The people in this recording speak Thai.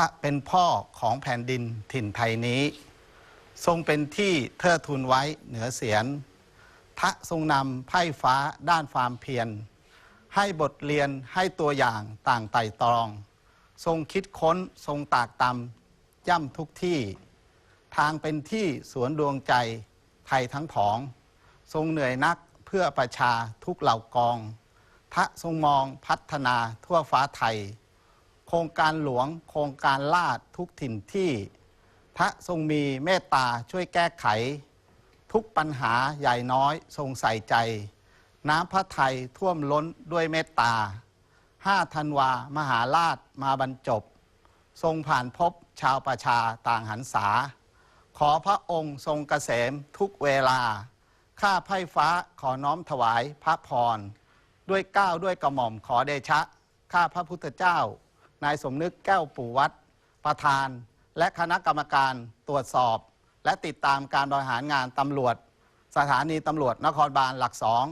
พระเป็นพ่อของแผ่นดินถิ่นไทยนี้ ทรงเป็นที่เทิดทูนไว้เหนือเสียนพระทรงนำไพ่ฟ้าด้านความเพียร ให้บทเรียนให้ตัวอย่างต่างไต่ตรอง ทรงคิดค้นทรงตากตำย่ำทุกที่ ทางเป็นที่สวนดวงใจไทยทั้งผอง ทรงเหนื่อยนักเพื่อประชาทุกเหล่ากองพระทรงมองพัฒนาทั่วฟ้าไทย โครงการหลวง โครงการลาดทุกถิ่นที่ พระทรงมีเมตตาช่วยแก้ไข ทุกปัญหาใหญ่น้อยทรงใส่ใจ น้ำพระไทยท่วมล้นด้วยเมตตาห้าธันวามหาราชมาบรรจบ ทรงผ่านพบชาวประชาต่างหันษา ขอพระองค์ทรงเกษมทุกเวลา ข้าไพ่ฟ้าขอน้อมถวายพระพร ด้วยก้าวด้วยกระหม่อมขอเดชะ ข้าพระพุทธเจ้า นายสมนึกแก้วปู่วัด ประธาน และคณะกรรมการตรวจสอบ และติดตามการบริหารงานตำรวจ สถานีตำรวจนครบาลหลักสอง